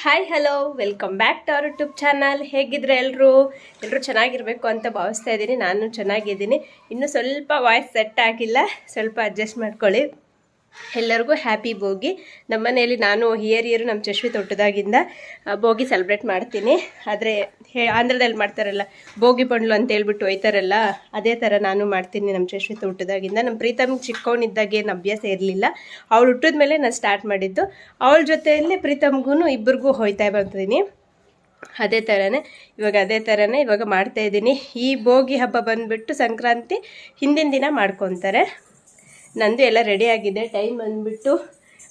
Hi hello welcome back to our YouTube channel ಹೇಗಿದ್ರೆ ಎಲ್ಲರೂ ಎಲ್ಲರೂ ಚೆನ್ನಾಗಿರಬೇಕು ಅಂತ ಭಾವಿಸ್ತಾ ಇದ್ದೀನಿ. ನಾನು ಚೆನ್ನಾಗಿದ್ದೀನಿ. ಇನ್ನೂ ಸ್ವಲ್ಪ ವಾಯ್ಸ್ ಸೆಟ್ ಆಗಿಲ್ಲ. ಸ್ವಲ್ಪ ಅಡ್ಜಸ್ಟ್ ಮಾಡ್ಕೊಳ್ಳಿ. ಎಲ್ಲರಿಗೂ ಹ್ಯಾಪಿ ಬೋಗಿ ನಮ್ಮ ಮನೆಯಲ್ಲಿ ನಾನು ಹಿಯರ್ ನಮ್ಮ ಚಶ್ವಿ ತೊಟ್ಟದಾಗಿಂದ ಭೋಗಿ ಸೆಲೆಬ್ರೇಟ್ ಮಾಡ್ತೀನಿ. ಆದರೆ, ಹೇ ಆಂಧ್ರದಲ್ಲಿ ಮಾಡ್ತಾರಲ್ಲ ಬೋಗಿ ಪಂಡ್ಲು ಅಂತ ಹೇಳ್ಬಿಟ್ಟು ಒಯ್ತಾರಲ್ಲ, ಅದೇ ಥರ ನಾನು ಮಾಡ್ತೀನಿ ನಮ್ಮ ಚಶ್ವಿ ತೊಟ್ಟದಾಗಿಂದ. ನಮ್ಮ ಪ್ರೀತಮ್ ಚಿಕ್ಕವನಿದ್ದಾಗ ಏನು ಅಭ್ಯಾಸ ಇರಲಿಲ್ಲ. ಅವಳು ಹುಟ್ಟಿದ ಮೇಲೆ ನಾನು ಸ್ಟಾರ್ಟ್ ಮಾಡಿದ್ದು. ಅವಳ ಜೊತೆಯಲ್ಲಿ ಪ್ರೀತಮ್ಗೂ ಇಬ್ಬರಿಗೂ ಹೋಯ್ತಾ ಬರ್ತೀನಿ ಅದೇ ಥರನೇ ಇವಾಗ ಅದೇ ಥರನೇ ಇವಾಗ ಮಾಡ್ತಾಯಿದ್ದೀನಿ ಈ ಭೋಗಿ ಹಬ್ಬ ಬಂದುಬಿಟ್ಟು ಸಂಕ್ರಾಂತಿ ಹಿಂದಿನ ದಿನ ಮಾಡ್ಕೊತಾರೆ. ನಂದು ಎಲ್ಲ ರೆಡಿ ಆಗಿದೆ. ಟೈಮ್ ಬಂದುಬಿಟ್ಟು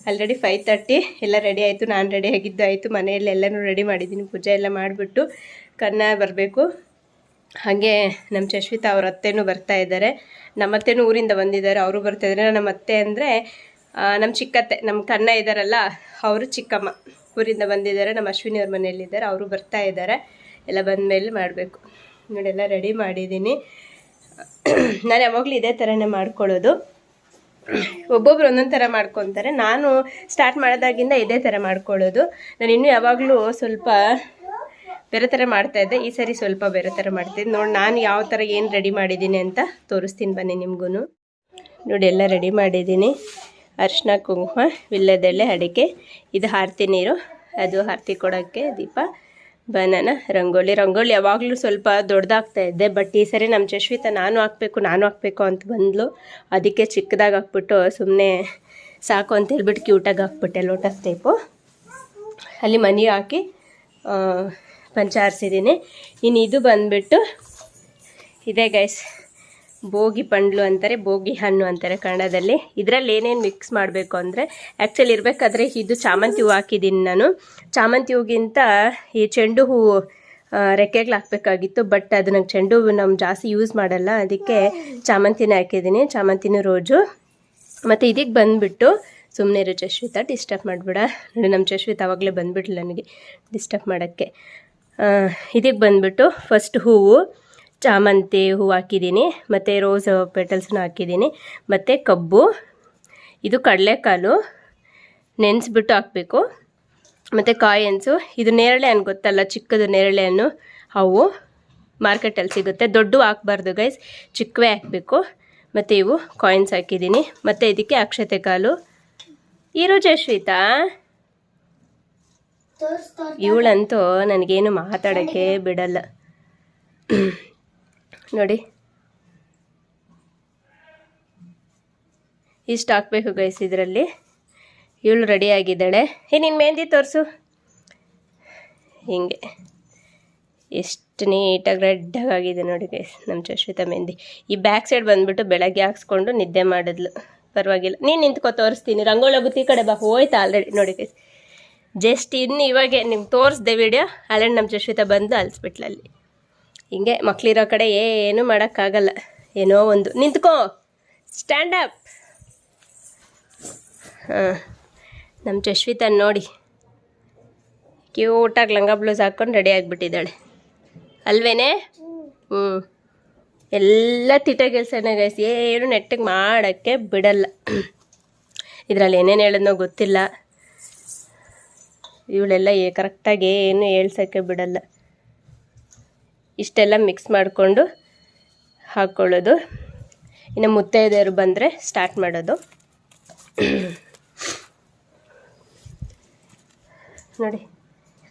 ಆಲ್ರೆಡಿ ಫೈವ್ ತರ್ಟಿ ಎಲ್ಲ ರೆಡಿ ಆಯಿತು. ನಾನು ರೆಡಿ ಆಗಿದ್ದು ಆಯಿತು. ಮನೆಯಲ್ಲಿ ಎಲ್ಲನೂ ರೆಡಿ ಮಾಡಿದ್ದೀನಿ ಪೂಜೆ ಎಲ್ಲ ಮಾಡಿಬಿಟ್ಟು ಕನ್ನ ಬರಬೇಕು. ಹಾಗೆ ನಮ್ಮ ಚಶ್ವಿತಾ ಅವ್ರ ಅತ್ತೆನೂ ಬರ್ತಾ ಇದ್ದಾರೆ. ನಮ್ಮ ಅತ್ತೆನೂ ಊರಿಂದ ಬಂದಿದ್ದಾರೆ. ಅವರು ಬರ್ತಾ ಇದ್ದಾರೆ. ನಮ್ಮ ಅತ್ತೆ ಅಂದರೆ ನಮ್ಮ ಚಿಕ್ಕತ್ತೆ ನಮ್ಮ ಕನ್ನ ಇದ್ದಾರಲ್ಲ, ಅವರು ಚಿಕ್ಕಮ್ಮ ಊರಿಂದ ಬಂದಿದ್ದಾರೆ. ನಮ್ಮ ಅಶ್ವಿನಿ ಅವ್ರ ಮನೆಯಲ್ಲಿದ್ದಾರೆ ಅವರು ಬರ್ತಾ ಇದ್ದಾರೆ. ಎಲ್ಲ ಬಂದ ಮೇಲೆ ಮಾಡಬೇಕು. ನೋಡಿ, ಎಲ್ಲ ರೆಡಿ ಮಾಡಿದ್ದೀನಿ ನಾನು ಯಾವಾಗಲೂ ಇದೇ ಥರನೇ ಮಾಡ್ಕೊಳ್ಳೋದು. ಒಬ್ಬೊಬ್ರು ಒಂದೊಂದು ಥರ ಮಾಡ್ಕೊತಾರೆ. ನಾನು ಸ್ಟಾರ್ಟ್ ಮಾಡೋದಾಗಿಂದ ಇದೇ ಥರ ಮಾಡ್ಕೊಳ್ಳೋದು. ನಾನು ಇನ್ನೂ ಯಾವಾಗಲೂ ಸ್ವಲ್ಪ ಬೇರೆ ಥರ ಮಾಡ್ತಾ ಇದ್ದೆ. ಈ ಸರಿ ಸ್ವಲ್ಪ ಬೇರೆ ಥರ ಮಾಡ್ತಿದ್ದೆ ನೋಡಿ, ನಾನು ಯಾವ ಥರ ಏನು ರೆಡಿ ಮಾಡಿದ್ದೀನಿ ಅಂತ ತೋರಿಸ್ತೀನಿ ಬನ್ನಿ ನಿಮಗೂ ನೋಡಿ, ಎಲ್ಲ ರೆಡಿ ಮಾಡಿದ್ದೀನಿ ಅರಿಶಿನ ಕುಂಕುಮ ವಿಳ್ಯದೆಲೆ ಅಡಿಕೆ, ಇದು ಹಾರ್ತಿ ನೀರು, ಅದು ಹಾರ್ತಿ ಕೊಡೋಕ್ಕೆ ದೀಪ. ಬನಾನ ರಂಗೋಲಿ. ರಂಗೋಲಿ ಯಾವಾಗಲೂ ಸ್ವಲ್ಪ ದೊಡ್ಡದಾಗ್ತಾ ಇದ್ದೆ ಬಟ್ ಈ ಸರಿ ನಮ್ಮ ಜಶ್ವಿತ ನಾನು ಹಾಕ್ಬೇಕು ನಾನು ಹಾಕ್ಬೇಕು ಅಂತ ಬಂದಳು ಅದಕ್ಕೆ ಚಿಕ್ಕದಾಗಿ ಹಾಕ್ಬಿಟ್ಟು ಸುಮ್ಮನೆ ಸಾಕು ಅಂತ ಹೇಳ್ಬಿಟ್ಟು ಕ್ಯೂಟಾಗಿ ಹಾಕ್ಬಿಟ್ಟೆ ಲೋಟಸ್ ಟೈಪು ಅಲ್ಲಿ ಮನಿ ಹಾಕಿ ಪಂಚ ಇನ್ನು ಇದು ಬಂದುಬಿಟ್ಟು, ಇದೆ ಗೈಸ್ ಬೋಗಿ ಪಂಡ್ಲು ಅಂತಾರೆ ಬೋಗಿ ಹಣ್ಣು ಅಂತಾರೆ ಕನ್ನಡದಲ್ಲಿ. ಇದರಲ್ಲಿ ಏನೇನು ಮಿಕ್ಸ್ ಮಾಡಬೇಕು ಅಂದರೆ ಆ್ಯಕ್ಚುಲಿ ಇರಬೇಕಾದ್ರೆ ಇದು ಚಾಮಂತಿ ಹೂವು ಹಾಕಿದ್ದೀನಿ ನಾನು. ಚಾಮಂತಿ ಹೂಗಿಂತ ಈ ಚೆಂಡು ಹೂವು ರೆಕ್ಕೆಗಳು ಹಾಕಬೇಕಾಗಿತ್ತು ಬಟ್ ಅದು ನಂಗೆ ಚೆಂಡು ಹೂವು ನಮ್ಮ ಜಾಸ್ತಿ ಯೂಸ್ ಮಾಡಲ್ಲ. ಅದಕ್ಕೆ ಚಾಮಂತಿನ ಹಾಕಿದ್ದೀನಿ ಚಾಮಂತಿನ ರೋಜು. ಮತ್ತು ಇದಕ್ಕೆ ಬಂದುಬಿಟ್ಟು ಸುಮ್ಮನೆ ಇರೋ ಚಶ್ವಿತ ಡಿಸ್ಟರ್ಬ್ ಮಾಡಿಬಿಡ. ನೋಡಿ ನಮ್ಮ ಚಶ್ವಿತ ಅವಾಗಲೇ ಬಂದುಬಿಟ್ಲು ನನಗೆ ಡಿಸ್ಟರ್ಬ್ ಮಾಡೋಕ್ಕೆ. ಇದಕ್ಕೆ ಬಂದುಬಿಟ್ಟು ಫಸ್ಟ್ ಹೂವು. ಚಾಮಂತಿ ಹೂವು ಹಾಕಿದ್ದೀನಿ ಮತ್ತು ರೋಸ್ ಪೆಟಲ್ಸ್ನ ಹಾಕಿದ್ದೀನಿ ಮತ್ತು ಕಬ್ಬು ಇದು ಕಡಲೆಕಾಲು ನೆನೆಸ್ಬಿಟ್ಟು ಹಾಕಬೇಕು ಮತ್ತು ಕಾಯಿನ್ಸು ಇದು ನೇರಳೆ ಹಣ್ಣು ಗೊತ್ತಲ್ಲ ಚಿಕ್ಕದು ನೇರಳೆ ಹಣ್ಣು ಅವು ಮಾರ್ಕೆಟಲ್ಲಿ ಸಿಗುತ್ತೆ ದೊಡ್ಡ ಹಾಕ್ಬಾರ್ದು ಗೈಸ್ ಚಿಕ್ಕವೇ ಹಾಕಬೇಕು ಮತ್ತು ಇವು ಕಾಯಿನ್ಸ್ ಹಾಕಿದ್ದೀನಿ ಮತ್ತು ಇದಕ್ಕೆ ಅಕ್ಷತೆ ಕಾಲು ಇರು ಜಯಶ್ವಿತಾ. ಇವಳಂತೂ ನನಗೇನು ಮಾತಾಡೋಕ್ಕೆ ಬಿಡಲ್ಲ. ನೋಡಿ. ಇಷ್ಟು ಹಾಕ್ಬೇಕು ಗೈಸ್ ಇದರಲ್ಲಿ. ಇವಳು ರೆಡಿ ಆಗಿದ್ದಾಳೆ. ಏ ಮೆಹಂದಿ ತೋರಿಸು. ಹಿಂಗೆ. ಎಷ್ಟು ನೀಟಾಗಿ ರೆಡ್ಡಾಗಿದೆ ನೋಡಿ ಗೈಸ್ ನಮ್ಮ ಚಶ್ವಿತಾ ಮೆಹಂದಿ ಈ ಬ್ಯಾಕ್ ಸೈಡ್ ಬಂದುಬಿಟ್ಟು ಬೆಳಗ್ಗೆ ಹಾಕ್ಸ್ಕೊಂಡು ನಿದ್ದೆ ಮಾಡಿದ್ಲು. ಪರವಾಗಿಲ್ಲ. ನೀನು ನಿಂತ್ಕೊ, ತೋರಿಸ್ತೀನಿ. ರಂಗೋಲಿ ಹೋಗುತ್ತೆ ಕಡೆ ಬಾ. ಹೋಯ್ತು ಆಲ್ರೆಡಿ ನೋಡಿ ಗೈಸ್ ಜಸ್ಟ್ ಇನ್ನು ಇವಾಗೆ ನಿಮ್ಗೆ ತೋರಿಸ್ದೆ ವಿಡಿಯೋ ಆಲ್ರೆಡಿ ನಮ್ಮ ಚಶ್ವಿತಾ ಬಂದು ಅಲ್ಸ್ಬಿಟ್ಲು ಅಲ್ಲಿ. ಹಿಂಗೆ ಮಕ್ಳಿರೋ ಕಡೆ ಏನು ಮಾಡೋಕ್ಕಾಗಲ್ಲ. ಏನೋ ಒಂದು. ನಿಂತ್ಕೋ. ಸ್ಟ್ಯಾಂಡ್ ಅಪ್ ಹಾಂ. ನಮ್ಮ ಜಶ್ವಿತಾ ನೋಡಿ. ಕ್ಯೂಟಾಗಿ ಲಂಗ ಬ್ಲೌಸ್ ಹಾಕ್ಕೊಂಡು ರೆಡಿ ಆಗಿಬಿಟ್ಟಿದ್ದಾಳೆ. ಅಲ್ವೇನೆ? ಹ್ಞೂ. ಎಲ್ಲ ತಿಟ ಕೆಲಸನೇ ಗೈಸ್ ಏನು ನೆಟ್ಟಿಗೆ ಮಾಡೋಕ್ಕೆ ಬಿಡಲ್ಲ. ಇದರಲ್ಲಿ ಏನೇನು ಹೇಳೋದೋ ಗೊತ್ತಿಲ್ಲ. ಇವಳೆಲ್ಲ ಕರೆಕ್ಟಾಗಿ ಏನು ಹೇಳ್ಸೋಕ್ಕೆ ಬಿಡಲ್ಲ. ಇಷ್ಟೆಲ್ಲ ಮಿಕ್ಸ್ ಮಾಡಿಕೊಂಡು ಹಾಕ್ಕೊಳ್ಳೋದು ಇನ್ನು ಮುತ್ತೈದೆಯರು ಬಂದರೆ ಸ್ಟಾರ್ಟ್ ಮಾಡೋದು. ನೋಡಿ.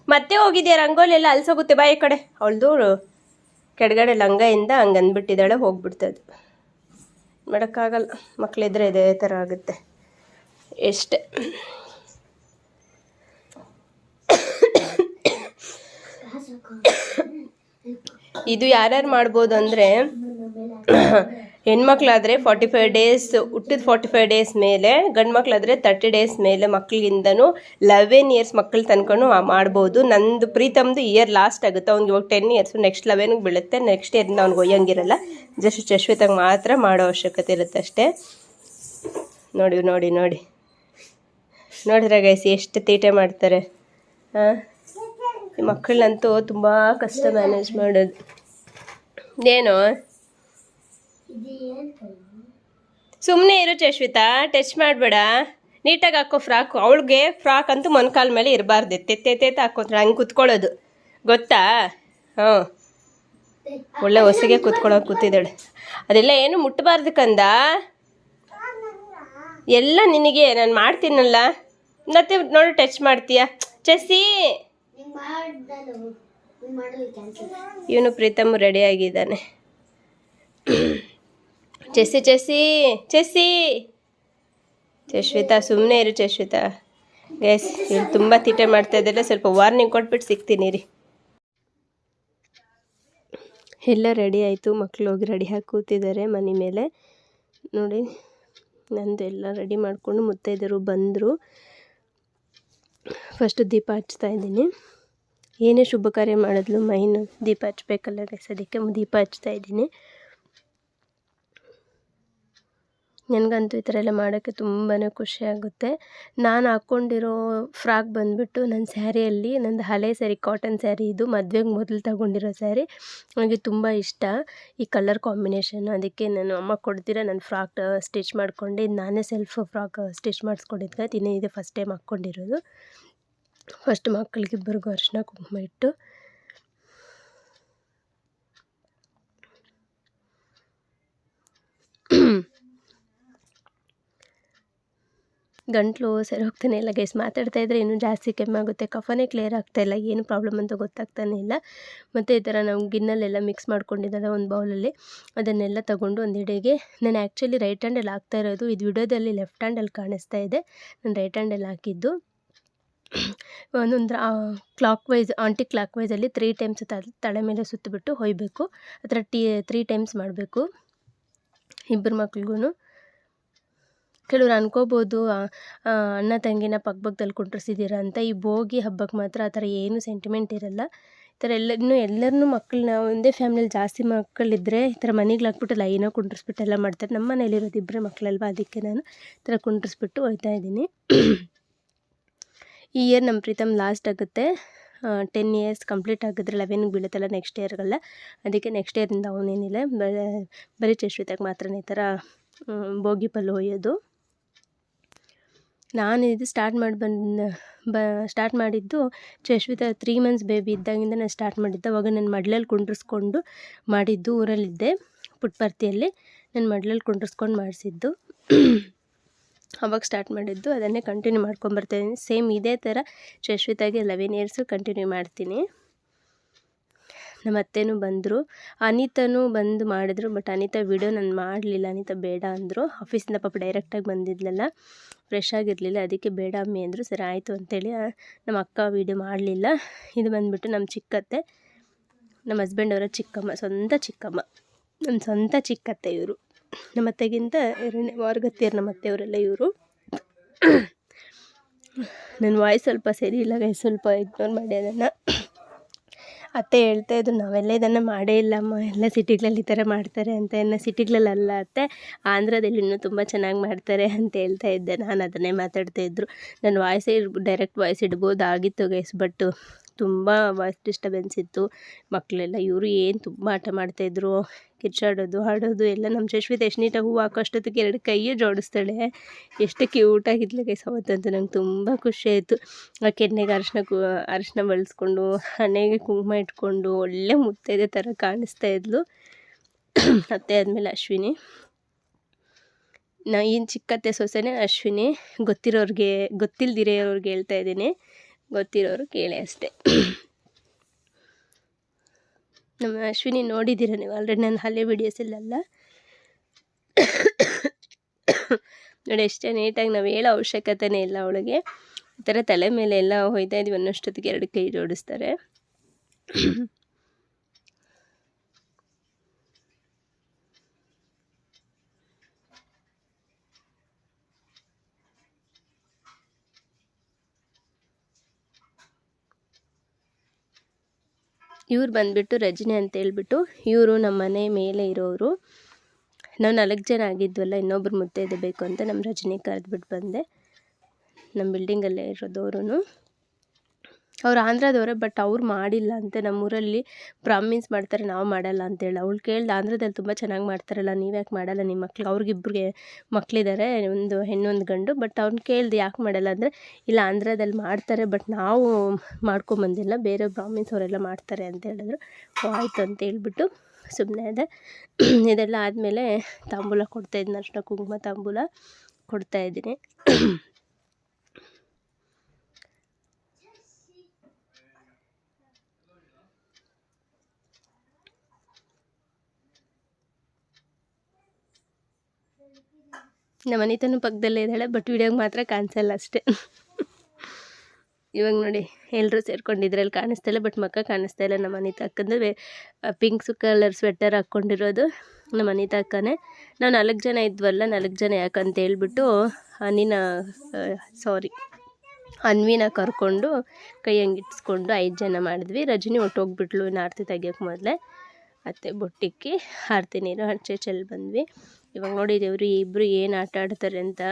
ಮತ್ತೆ ಹೋಗಿದ್ಯಾ? ರಂಗೋಲಿ ಎಲ್ಲ ಅಲ್ಸೋಗುತ್ತೆ ಬಾಯಿ ಕಡೆ. ಅವಳದು ಕೆಳಗಡೆ ಲಂಗಯಿಂದ ಹಂಗೆ ಅಂದ್ಬಿಟ್ಟಿದ್ದಾಳೆ, ಹೋಗ್ಬಿಡ್ತದೆ. ಮಾಡೋಕ್ಕಾಗಲ್ಲ ಮಕ್ಕಳಿದ್ರೆ ಇದೇ ಥರ ಆಗುತ್ತೆ. ಎಷ್ಟೇ. ಇದು ಯಾರ್ಯಾರು ಮಾಡ್ಬೋದು ಅಂದರೆ ಹೆಣ್ಮಕ್ಳಾದರೆ ಫಾರ್ಟಿ ಫೈವ್ ಡೇಸ್ ಹುಟ್ಟಿದ ಫಾರ್ಟಿ ಫೈವ್ ಡೇಸ್ ಮೇಲೆ ಗಂಡು ಮಕ್ಕಳಾದರೆ ತರ್ಟಿ ಡೇಸ್ ಮೇಲೆ ಮಕ್ಕಳಿಂದನೂ ಲೆವೆನ್ ಇಯರ್ಸ್ ಮಕ್ಕಳು ತನ್ಕೊಂಡು ಮಾಡ್ಬೋದು. ನಂದು ಪ್ರೀತಮ್ದು ಇಯರ್ ಲಾಸ್ಟ್ ಆಗುತ್ತೆ. ಅವ್ನಿಗೆ ಇವಾಗ ಟೆನ್ ಇಯರ್ಸು ನೆಕ್ಸ್ಟ್ ಲೆವೆನ್ಗೆ ಬೀಳುತ್ತೆ. ನೆಕ್ಸ್ಟ್ ಇಯರಿಂದ ಅವ್ನಿಗೆ ಒಯ್ಯಂಗಿರಲ್ಲ. ಜಸ್ಟ್ ಚಶ್ವಿತಾಗ ಮಾತ್ರ ಮಾಡೋ ಅವಶ್ಯಕತೆ ಇರುತ್ತೆ ಅಷ್ಟೇ. ನೋಡಿ ನೋಡಿ ನೋಡಿ. ನೋಡಿದ್ರೆ ಗೈಸಿ ಎಷ್ಟು ತೀಟೆ ಮಾಡ್ತಾರೆ? ಹಾಂ ಮಕ್ಕಳನ್ನಂತೂ ತುಂಬ ಕಷ್ಟ ಮ್ಯಾನೇಜ್ ಮಾಡೋದು. ಏನು? ಸುಮ್ಮನೆ ಇರು ಚಶ್ವಿತಾ ಟಚ್ ಮಾಡಬೇಡ. ನೀಟಾಗಿ ಹಾಕೋ ಫ್ರಾಕು ಅವಳಿಗೆ ಫ್ರಾಕ್ ಅಂತೂ ಮೊನ್ಕಾಲ ಮೇಲೆ ಇರಬಾರ್ದು. ಎತ್ತೆತ್ತೆತ್ತ ಹಾಕೋತಾರೆ ಹಂಗೆ ಕುತ್ಕೊಳ್ಳೋದು. ಗೊತ್ತಾ? ಹಾಂ ಒಳ್ಳೆ ಹೊಸಿಗೆ ಕುತ್ಕೊಳ್ಳೋಕೆ ಕೂತಿದ್ದಾಳೆ. ಅದೆಲ್ಲ ಏನು ಮುಟ್ಟಬಾರ್ದು ಕಂದ? ಎಲ್ಲ ನಿನಗೆ, ನಾನು ಮಾಡ್ತೀನಲ್ಲ. ಮತ್ತೆ ನೋಡು ಟಚ್ ಮಾಡ್ತೀಯ? ಚೆಸ್ಸಿ ಇವನು ಪ್ರೀತಮ್ ರೆಡಿ ಆಗಿದ್ದಾನೆ. ಚೆಸ್ಸಿ ಚೆಸ್ಸಿ ಚೆಸ್ಸಿ. ಚಶ್ವಿತಾ ಸುಮ್ಮನೆ ಇರು ಚಶ್ವಿತಾ. ಎಸ್ ಇವ್ರು ತುಂಬ ತೀಟೆ ಮಾಡ್ತಾ ಇದ್ದಾರೆ ಸ್ವಲ್ಪ ವಾರ್ನಿಂಗ್ ಕೊಟ್ಬಿಟ್ಟು ಸಿಗ್ತೀನಿ ರೀ ಎಲ್ಲ ರೆಡಿ ಆಯಿತು. ಮಕ್ಕಳು ಹೋಗಿ ರೆಡಿ ಹಾಕಿ ಕೂತಿದ್ದಾರೆ ಮನೆ ಮೇಲೆ. ನೋಡಿ, ನಂದು ಎಲ್ಲ ರೆಡಿ ಮಾಡಿಕೊಂಡು ಮುತ್ತೈದರು ಬಂದರು. ಫಸ್ಟು ದೀಪ ಹಚ್ತಾ ಇದ್ದೀನಿ. ಏನೇ ಶುಭ ಕಾರ್ಯ ಮಾಡಿದ್ಲು ಮೈನು ದೀಪ ಹಚ್ಬೇಕಲ್ಲ ಗೈಸ್ ಅದಕ್ಕೆ ದೀಪ ಹಚ್ತಾ ಇದ್ದೀನಿ. ನನಗಂತೂ ಈ ಥರ ಎಲ್ಲ ಮಾಡೋಕ್ಕೆ ತುಂಬಾ ಖುಷಿ ಆಗುತ್ತೆ. ನಾನು ಹಾಕ್ಕೊಂಡಿರೋ ಫ್ರಾಕ್ ಬಂದುಬಿಟ್ಟು ನನ್ನ ಸ್ಯಾರಿಯಲ್ಲಿ, ನಂದು ಹಳೆ ಸ್ಯಾರಿ ಕಾಟನ್ ಸ್ಯಾರಿ ಇದು, ಮದುವೆಗೆ ಮೊದಲು ತಗೊಂಡಿರೋ ಸ್ಯಾರಿ ನನಗೆ ತುಂಬ ಇಷ್ಟ. ಈ ಕಲರ್ ಕಾಂಬಿನೇಷನ್ ಅದಕ್ಕೆ ನಾನು ಅಮ್ಮ ಕೊಡ್ತೀರ ನನ್ನ ಫ್ರಾಕ್ ಸ್ಟಿಚ್ ಮಾಡ್ಕೊಂಡೆ. ನಾನೇ ಸೆಲ್ಫ್ ಫ್ರಾಕ್ ಸ್ಟಿಚ್ ಮಾಡಿಸ್ಕೊಂಡಿದ್ದೆ. ಇನ್ನೇ ಇದೆ ಫಸ್ಟ್ ಟೈಮ್ ಹಾಕ್ಕೊಂಡಿರೋದು. ಫಸ್ಟ್ ಮಕ್ಕಳಿಗಿಬ್ಬರಿಗೂ ಅರಿಶಿನ ಕುಂಕುಮ ಇಟ್ಟು ಗಂಟ್ಲು ಸರಿ ಹೋಗ್ತಾನೆ ಇಲ್ಲ ಗೈಸ್ ಮಾತಾಡ್ತಾ ಇದ್ರೆ ಇನ್ನೂ ಜಾಸ್ತಿ ಕೆಮ್ಮಾಗುತ್ತೆ ಕಫನೇ ಕ್ಲಿಯರ್ ಆಗ್ತಾ ಇಲ್ಲ, ಏನು ಪ್ರಾಬ್ಲಮ್ ಅಂತ ಗೊತ್ತಾಗ್ತಾನೆ ಇಲ್ಲ. ಮತ್ತು ಈ ಥರ ನಾವು ಗಿನ್ನಲ್ಲೆಲ್ಲ ಮಿಕ್ಸ್ ಮಾಡ್ಕೊಂಡಿದ್ದಲ್ಲ ಒಂದು ಬೌಲಲ್ಲಿ ಅದನ್ನೆಲ್ಲ ತಗೊಂಡು ಒಂದು ಎಡೆಗೆ ನಾನು ಆ್ಯಕ್ಚುಲಿ ರೈಟ್ ಹ್ಯಾಂಡಲ್ಲಿ ಹಾಕ್ತಾ ಇರೋದು. ಇದು ವಿಡಿಯೋದಲ್ಲಿ ಲೆಫ್ಟ್ ಹ್ಯಾಂಡಲ್ಲಿ ಕಾಣಿಸ್ತಾ ಇದೆ. ನಾನು ರೈಟ್ ಹ್ಯಾಂಡಲ್ಲಿ ಹಾಕಿದ್ದು. ಒಂದೊಂದು ಕ್ಲಾಕ್ ವೈಸ್ ಆಂಟಿ ಕ್ಲಾಕ್ ವೈಸಲ್ಲಿ ತ್ರೀ ಟೈಮ್ಸ್ ತಲೆ ಮೇಲೆ ಸುತ್ತಿಬಿಟ್ಟು ಹೊಯ್ಬೇಕು. ಆ ಥರ ಟೀ ತ್ರೀ ಟೈಮ್ಸ್ ಮಾಡಬೇಕು. ಇಬ್ಬರು ಮಕ್ಳಿಗೂ ಕೆಲವ್ರು ಅನ್ಕೋಬೋದು ಅಣ್ಣ ತಂಗಿನ ಪಕ್ಕಪಕ್ಕದಲ್ಲಿ ಕುಂಡ್ರಿಸಿದ್ದೀರ ಅಂತ ಈ ಭೋಗಿ ಹಬ್ಬಕ್ಕೆ ಮಾತ್ರ ಆ ಥರ ಏನೂ ಸೆಂಟಿಮೆಂಟ್ ಇರಲ್ಲ. ಈ ಥರ ಎಲ್ಲ ಇನ್ನೂ ಎಲ್ಲರನ್ನೂ ಮಕ್ಕಳನ್ನ ಒಂದೇ ಫ್ಯಾಮಿಲಿಯಲ್ಲಿ ಜಾಸ್ತಿ ಮಕ್ಕಳಿದ್ದರೆ ಈ ಥರ ಮನೆಗೆ ಹಾಕ್ಬಿಟ್ಟು ಲೈನೋ ಕುಂಡ್ರಿಸ್ಬಿಟ್ಟು ಎಲ್ಲ ಮಾಡ್ತಾರೆ. ನಮ್ಮ ಮನೇಲಿರೋದು ಇಬ್ಬರೇ ಮಕ್ಕಳಲ್ವ ಅದಕ್ಕೆ ನಾನು ಈ ಥರ ಕುಂಡ್ರಿಸ್ಬಿಟ್ಟು ಹೋಗ್ತಾ ಇದ್ದೀನಿ. ಈ ಇಯರ್ ನಮ್ಮ ಪ್ರೀತಮ್ ಲಾಸ್ಟ್ ಆಗುತ್ತೆ. ಟೆನ್ ಇಯರ್ಸ್ ಕಂಪ್ಲೀಟ್ ಆಗಿದ್ರೆ ಲೆವೆನ್ಗೆ ಬೀಳುತ್ತಲ್ಲ ನೆಕ್ಸ್ಟ್ ಇಯರ್ಗೆಲ್ಲ ಅದಕ್ಕೆ ನೆಕ್ಸ್ಟ್ ಇಯರಿಂದ ಅವನೇನಿಲ್ಲ ಬರೀ ಚಶ್ವಿತಾಗ ಮಾತ್ರ ಈ ಥರ ಬೋಗಿ ಪಲ್ಲು ಒಯ್ಯೋದು. ನಾನು ಇದು ಸ್ಟಾರ್ಟ್ ಮಾಡಿ ಬಂದ, ಬ ಸ್ಟಾರ್ಟ್ ಮಾಡಿದ್ದು ಚಶ್ವಿತಾ ತ್ರೀ ಮಂತ್ಸ್ ಬೇಬಿ ಇದ್ದಾಗಿಂದ ನಾನು ಸ್ಟಾರ್ಟ್ ಮಾಡಿದ್ದೆ. ಅವಾಗ ನಾನು ಮಡ್ಲಲ್ಲಿ ಕುಂಡ್ರಿಸ್ಕೊಂಡು ಮಾಡಿದ್ದು ಊರಲ್ಲಿದ್ದೆ, ಪುಟ್ಪರ್ತಿಯಲ್ಲಿ. ನಾನು ಮಡ್ಲಲ್ಲಿ ಕುಂಡ್ರಿಸ್ಕೊಂಡು ಮಾಡಿಸಿದ್ದು. ಅವಾಗ ಸ್ಟಾರ್ಟ್ ಮಾಡಿದ್ದು, ಅದನ್ನೇ ಕಂಟಿನ್ಯೂ ಮಾಡ್ಕೊಂಬರ್ತಾಯಿದ್ದೀನಿ ಸೇಮ್ ಇದೇ ಥರ ಶಶ್ವಿತಾಗೆ ಲೆವೆನ್ ಇಯರ್ಸು ಕಂಟಿನ್ಯೂ ಮಾಡ್ತೀನಿ. ನಮ್ಮ ಅತ್ತೆನೂ ಬಂದರು. ಅನಿತನೂ ಬಂದು ಮಾಡಿದ್ರು ಬಟ್ ಅನಿತಾ ವಿಡಿಯೋ ನಾನು ಮಾಡಲಿಲ್ಲ. ಅನಿತಾ ಬೇಡ ಅಂದರು. ಆಫೀಸಿಂದ ಪಾಪ ಡೈರೆಕ್ಟಾಗಿ ಬಂದಿದ್ಲಲ್ಲ ಫ್ರೆಶ್ ಆಗಿರಲಿಲ್ಲ. ಅದಕ್ಕೆ ಬೇಡ ಅಮ್ಮಿ ಅಂದರು. ಸರಿ, ಆಯಿತು ಅಂತೇಳಿ ನಮ್ಮ ಅಕ್ಕ ವೀಡಿಯೋ ಮಾಡಲಿಲ್ಲ. ಇದು ಬಂದುಬಿಟ್ಟು ನಮ್ಮ ಚಿಕ್ಕತ್ತೆ, ನಮ್ಮ ಹಸ್ಬೆಂಡ್ ಅವರ ಚಿಕ್ಕಮ್ಮ, ಸ್ವಂತ ಚಿಕ್ಕಮ್ಮ. ನಮ್ಮ ಸ್ವಂತ ಚಿಕ್ಕತ್ತೆ ಇವರು. ನಮ್ಮ ಅತ್ತೆಗಿಂತ ಎರಡನೇ ವಾರ್ಗತ್ತಿಯರು ನಮ್ಮ ಅತ್ತೆಯವರೆಲ್ಲ ಇವರು. ನನ್ನ ವಾಯ್ಸ್ ಸ್ವಲ್ಪ ಸರಿ ಇಲ್ಲ ಗೈ ಸ್ವಲ್ಪ ಇಗ್ನೋರ್ ಮಾಡಿ ಅದನ್ನು. ಅತ್ತೆ ಹೇಳ್ತಾ ಇದ್ರು, ನಾವೆಲ್ಲ ಇದನ್ನು ಮಾಡೇ ಇಲ್ಲಮ್ಮ, ಎಲ್ಲ ಸಿಟಿಗಳಲ್ಲಿ ಈ ಥರ ಮಾಡ್ತಾರೆ ಅಂತ. ಇನ್ನು ಸಿಟಿಗಳಲ್ಲಿ ಅತ್ತೆ, ಆಂಧ್ರದಲ್ಲಿ ಇನ್ನೂ ತುಂಬ ಚೆನ್ನಾಗಿ ಮಾಡ್ತಾರೆ ಅಂತ ಹೇಳ್ತಾ ಇದ್ದೆ. ನಾನು ಅದನ್ನೇ ಮಾತಾಡ್ತಾ ಇದ್ರು. ನನ್ನ ವಾಯ್ಸೇ ಡೈರೆಕ್ಟ್ ವಾಯ್ಸ್ ಇಡ್ಬೋದಾಗಿತ್ತು ಗೈಸ್ ಬಟ್ ತುಂಬ ವಾಯ್ಸ್ ಡಿಸ್ಟರ್ಬೆನ್ಸ್ ಇತ್ತು. ಮಕ್ಕಳೆಲ್ಲ ಇವರು ಏನು ತುಂಬ ಆಟ ಮಾಡ್ತಾಯಿದ್ರು ಕಿರ್ಚಾಡೋದು ಹಾಡೋದು, ಎಲ್ಲ ನಮ್ಮ ಶಶ್ವಿತ ಎಷ್ಟು ನೀಟಾಗಿ ಹೂವು ಹಾಕೋಷ್ಟೊತ್ತಿಗೆ ಎರಡು ಕೈಯೇ ಜೋಡಿಸ್ತಾಳೆ. ಎಷ್ಟು ಕ್ಯೂಟಾಗಿದ್ಲು ಗೈಸ್ ಅವತ್ತಂತ ನಂಗೆ ತುಂಬ ಖುಷಿ ಆಯಿತು. ಆ ಕೆನ್ನೆಗೆ ಅರ್ಶನ ಕು, ಅರಿಶಿನ ಬಳಸ್ಕೊಂಡು, ಹಣೆಗೆ ಕುಂಕುಮ ಇಟ್ಕೊಂಡು ಒಳ್ಳೆ ಮುತ್ತೈದೆ ಥರ ಕಾಣಿಸ್ತಾ ಇದ್ಲು. ಅತ್ತೆ ಆದಮೇಲೆ ಅಶ್ವಿನಿ. ನಾ ಏನು ಚಿಕ್ಕತ್ತೆ ಸೊಸೆನೆ ಅಶ್ವಿನಿ. ಗೊತ್ತಿರೋರಿಗೆ ಗೊತ್ತಿಲ್ದಿರೋರಿಗೆ ಹೇಳ್ತಾ ಇದ್ದೀನಿ. ಗೊತ್ತಿರೋರು ಕೇಳಿ ಅಷ್ಟೇ. ನಮ್ಮ ಅಶ್ವಿನಿ ನೋಡಿದ್ದೀರ ನೀವು ಆಲ್ರೆಡಿ ನನ್ನ ಹಳೆ ವಿಡಿಯೋಸಲ್ಲೆಲ್ಲ ನೋಡಿ, ಎಷ್ಟೇ ನೀಟಾಗಿ ನಾವು ಹೇಳೋ ಅವಶ್ಯಕತೆನೇ ಇಲ್ಲ ಅವಳಿಗೆ. ಈ ಥರ ತಲೆ ಮೇಲೆ ಎಲ್ಲ ಹೋಯ್ತಾ ಇದೀವಿ ಅನ್ನೋಷ್ಟೊತ್ತಿಗೆ ಎರಡು ಕೈ ಜೋಡಿಸ್ತಾರೆ. ಇವ್ರು ಬಂದುಬಿಟ್ಟು ರಜನಿ ಅಂತ ಹೇಳ್ಬಿಟ್ಟು ಇವರು ನಮ್ಮ ಮನೆ ಮೇಲೆ ಇರೋರು. ನಾವು ನಾಲ್ಕು ಜನ ಆಗಿದ್ವಲ್ಲ, ಇನ್ನೊಬ್ರು ಮುತ್ತೈದೆ ಬೇಕು ಅಂತ ನಮ್ಮ ರಜನಿ ಕರೆದ್ಬಿಟ್ಟು ಬಂದೆ. ನಮ್ಮ ಬಿಲ್ಡಿಂಗಲ್ಲೇ ಇರೋದವರು ಅವ್ರು ಆಂಧ್ರದವರೇ ಬಟ್ ಅವ್ರು ಮಾಡಿಲ್ಲ ಅಂತೆ. ನಮ್ಮೂರಲ್ಲಿ ಬ್ರಾಹ್ಮಿನ್ಸ್ ಮಾಡ್ತಾರೆ, ನಾವು ಮಾಡಲ್ಲ ಅಂತೇಳಿ. ಅವ್ಳು ಕೇಳ್ದೆ, ಆಂಧ್ರದಲ್ಲಿ ತುಂಬ ಚೆನ್ನಾಗಿ ಮಾಡ್ತಾರಲ್ಲ, ನೀವು ಯಾಕೆ ಮಾಡಲ್ಲ ನಿಮ್ಮ ಮಕ್ಳು? ಅವ್ರಿಗಿಬ್ರಿಗೆ ಮಕ್ಕಳಿದ್ದಾರೆ ಒಂದು ಹೆಣ್ಣು, ಒಂದು ಗಂಡು ಬಟ್ ಅವ್ನು ಕೇಳ್ದೆ, ಯಾಕೆ ಮಾಡಲ್ಲ? ಅಂದರೆ, ಇಲ್ಲ, ಆಂಧ್ರದಲ್ಲಿ ಮಾಡ್ತಾರೆ ಬಟ್ ನಾವು ಮಾಡ್ಕೊಂಬಂದಿಲ್ಲ ಬೇರೆ ಬ್ರಾಹ್ಮಿನ್ಸ್ ಅವರೆಲ್ಲ ಮಾಡ್ತಾರೆ ಅಂತ ಹೇಳಿದ್ರು. ಓ, ಆಯಿತು ಅಂತ ಹೇಳ್ಬಿಟ್ಟು ಸುಮ್ಮನೆ ಅದೇ ಇದೆಲ್ಲ ಆದಮೇಲೆ ತಾಂಬೂಲ ಕೊಡ್ತಾಯಿದ್ದೀನಿ ಅರ್ಶಿನ ಕುಂಕುಮ ತಾಂಬೂಲ ಕೊಡ್ತಾಯಿದ್ದೀನಿ ನಮ್ಮ ಅನಿತನೂ ಪಕ್ಕದಲ್ಲೇ ಇದ್ದಾಳೆ ಬಟ್ ವಿಡಿಯೋಗೆ ಮಾತ್ರ ಕಾಣಿಸಲ್ಲ ಅಷ್ಟೇ. ಇವಾಗ ನೋಡಿ ಎಲ್ಲರೂ ಸೇರ್ಕೊಂಡಿದ್ರಲ್ಲಿ ಕಾಣಿಸ್ತಾ ಇಲ್ಲ ಬಟ್ ಮಕ್ಕ ಕಾಣಿಸ್ತಾ ಇಲ್ಲ. ನಮ್ಮ ಅನಿತಾ ಅಕ್ಕಂದು ಪಿಂಕ್ಸ್ ಕಲರ್ ಸ್ವೆಟರ್ ಹಾಕ್ಕೊಂಡಿರೋದು ನಮ್ಮ ಅನಿತಾ ಅಕ್ಕನೇ. ನಾವು ನಾಲ್ಕು ಜನ ಇದ್ವಲ್ಲ, ನಾಲ್ಕು ಜನ ಯಾಕಂತ ಹೇಳ್ಬಿಟ್ಟು ಅನಿನ ಸಾರಿ ಅನ್ವಿನ ಕರ್ಕೊಂಡು ಕೈ ಹಂಗಿಟ್ಸ್ಕೊಂಡು ಐದು ಜನ ಮಾಡಿದ್ವಿ. ರಜನಿ ಹೊಟ್ಟೋಗ್ಬಿಟ್ಲು ಇನ್ನು ಆರತಿ ತೆಗಿಯೋಕೆ ಮೊದಲೇ. ಅತ್ತೆ ಬೊಟ್ಟಿಕ್ಕಿ, ಆರತಿ ನೀರು ಹಂಚೆ ಚೆಲ್ಲಿ ಬಂದ್ವಿ. ಇವಾಗ ನೋಡಿ ದೇವ್ರಿ ಇಬ್ಬರು ಏನು ಆಟ ಆಡ್ತಾರೆ ಅಂತ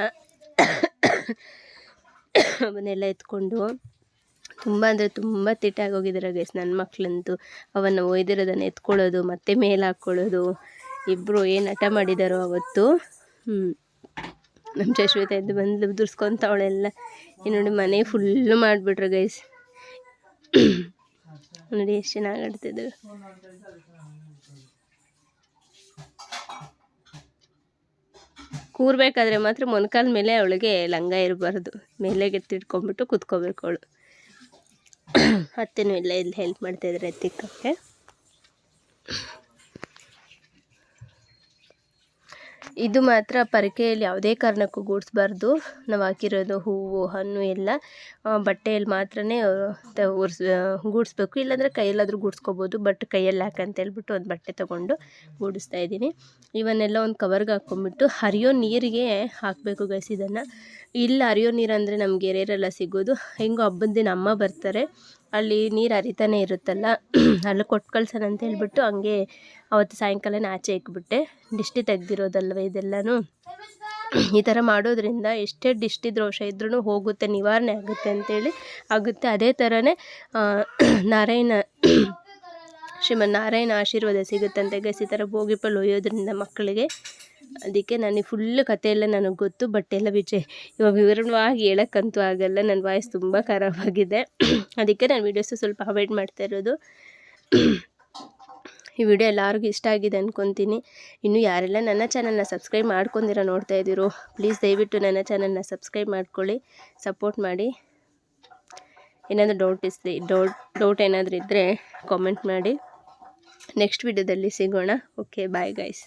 ಅವನ್ನೆಲ್ಲ ಎತ್ಕೊಂಡು ತುಂಬ ಅಂದರೆ ತುಂಬ ತಿಟ್ಟಾಗೋಗಿದ್ದಾರೆ ಗೈಸ್ ನನ್ನ ಮಕ್ಕಳಂತೂ ಅವನ್ನ ಒಯ್ದಿರೋದನ್ನು ಎತ್ಕೊಳ್ಳೋದು, ಮತ್ತೆ ಮೇಲೆ ಹಾಕ್ಕೊಳ್ಳೋದು ಇಬ್ಬರು ಏನು ಹಠ ಮಾಡಿದಾರೋ ಅವತ್ತು. ನಮ್ಮ ಶಶ್ವಿತ ಎದ್ದು ಬಂದು ದುರ್ಸ್ಕೊತಾವಳೆಲ್ಲ ಏನು ನೋಡಿ ಮನೆ ಫುಲ್ಲು ಮಾಡಿಬಿಟ್ರು ಗೈಸ್ ನೋಡಿ ಎಷ್ಟು ಚೆನ್ನಾಗಿ ಆಡ್ತಿದ್ರು. ಕೂರ್ಬೇಕಾದ್ರೆ ಮಾತ್ರ ಮೊಣಕಾಲ ಮೇಲೆ ಅವಳಿಗೆ ಲಂಗ ಇರಬಾರ್ದು. ಮೇಲೆ ಎತ್ತಿಟ್ಕೊಂಡ್ಬಿಟ್ಟು ಕುತ್ಕೋಬೇಕು ಅವಳು. ಅತ್ತೆನೂ ಇಲ್ಲ, ಇಲ್ಲಿ ಹೆಲ್ಪ್ ಮಾಡ್ತಾಯಿದ್ರೆ ಎತ್ತಿಕ್ಕಕ್ಕೆ ಇದು ಮಾತ್ರ ಪರಿಕೆಯಲ್ಲಿ ಯಾವುದೇ ಕಾರಣಕ್ಕೂ ಗೂಡಿಸ್ಬಾರ್ದು. ನಾವು ಹಾಕಿರೋದು ಹೂವು, ಹಣ್ಣು ಎಲ್ಲ ಬಟ್ಟೆಯಲ್ಲಿ ಮಾತ್ರನೇ ಉರ್ಸ್ ಗೂಡಿಸ್ಬೇಕು. ಇಲ್ಲಾಂದರೆ ಕೈಯಲ್ಲಾದರೂ ಗೂಡಿಸ್ಕೋಬೋದು, ಬಟ್ ಕೈಯಲ್ಲಿ ಹಾಕಂತ ಹೇಳ್ಬಿಟ್ಟು ಒಂದು ಬಟ್ಟೆ ತೊಗೊಂಡು ಗೂಡಿಸ್ತಾ ಇದ್ದೀನಿ. ಇವನ್ನೆಲ್ಲ ಒಂದು ಕವರ್ಗೆ ಹಾಕ್ಕೊಂಬಿಟ್ಟು ಹರಿಯೋ ನೀರಿಗೆ ಹಾಕಬೇಕು ಗೈಸ್ ಇದನ್ನು. ಇಲ್ಲಿ, ಹರಿಯೋ ನೀರು ಅಂದರೆ ನಮ್ಗೆ ಎರೆರೆಲ್ಲ ಸಿಗೋದು. ಹೆಂಗೋ ಹಬ್ಬದ ದಿನ ಅಮ್ಮ ಬರ್ತಾರೆ. ಅಲ್ಲಿ ನೀರು ಹರಿತಾನೆ ಇರುತ್ತಲ್ಲ, ಅಲ್ಲಿ ಕೊಟ್ಟು ಅಂತ ಹೇಳ್ಬಿಟ್ಟು ಹಂಗೆ ಅವತ್ತು ಸಾಯಂಕಾಲನೇ ಆಚೆ ಇಕ್ಬಿಟ್ಟೆ. ದಿಷ್ಟಿ ತೆಗ್ದಿರೋದಲ್ವ ಇದೆಲ್ಲನೂ? ಈ ಥರ ಮಾಡೋದ್ರಿಂದ ಎಷ್ಟೇ ದಿಷ್ಟಿ ದೋಷ ಇದ್ರೂ ಹೋಗುತ್ತೆ, ನಿವಾರಣೆ ಆಗುತ್ತೆ ಅಂತೇಳಿ ಆಗುತ್ತೆ. ಅದೇ ಥರನೇ ನಾರಾಯಣ, ಶ್ರೀಮನ್ ನಾರಾಯಣ ಆಶೀರ್ವಾದ ಸಿಗುತ್ತಂತೆ ಗಸ್ ಈ ಥರ ಬೋಗಿಪಲ್ ಒಯ್ಯೋದ್ರಿಂದ ಮಕ್ಕಳಿಗೆ. ಅದಕ್ಕೆ ನನಗೆ ಫುಲ್ಲು ಕಥೆಯೆಲ್ಲ ನನಗೆ ಗೊತ್ತು ಬಟ್ ಎಲ್ಲ ವಿಜಯ್ ಇವಾಗ ವಿವರಣವಾಗಿ ಹೇಳೋಕ್ಕಂತೂ ಆಗಲ್ಲ ನನ್ನ ವಾಯ್ಸ್ ತುಂಬ ಖರಾಬಾಗಿದೆ ಅದಕ್ಕೆ ನಾನು ವೀಡಿಯೋಸು ಸ್ವಲ್ಪ ಅವಾಯ್ಡ್ ಮಾಡ್ತಾ ಇರೋದು. ಈ ವಿಡಿಯೋ ಎಲ್ಲರಿಗೂ ಇಷ್ಟ ಆಗಿದೆ ಅಂದ್ಕೊತೀನಿ ಇನ್ನು ಯಾರೆಲ್ಲ ನನ್ನ ಚಾನಲ್ನ ಸಬ್ಸ್ಕ್ರೈಬ್ ಮಾಡ್ಕೊಂಡಿರೋ ನೋಡ್ತಾ ಇದ್ದೀರೋ ಪ್ಲೀಸ್ ದಯವಿಟ್ಟು ನನ್ನ ಚಾನಲ್ನ ಸಬ್ಸ್ಕ್ರೈಬ್ ಮಾಡ್ಕೊಳ್ಳಿ ಸಪೋರ್ಟ್ ಮಾಡಿ. ಏನಾದರೂ ಡೌಟ್ ಇಸ್ ಡೌಟ್ ಡೌಟ್ ಏನಾದರೂ ಇದ್ದರೆ ಕಾಮೆಂಟ್ ಮಾಡಿ. ನೆಕ್ಸ್ಟ್ ವಿಡಿಯೋದಲ್ಲಿ ಸಿಗೋಣ. Okay bye guys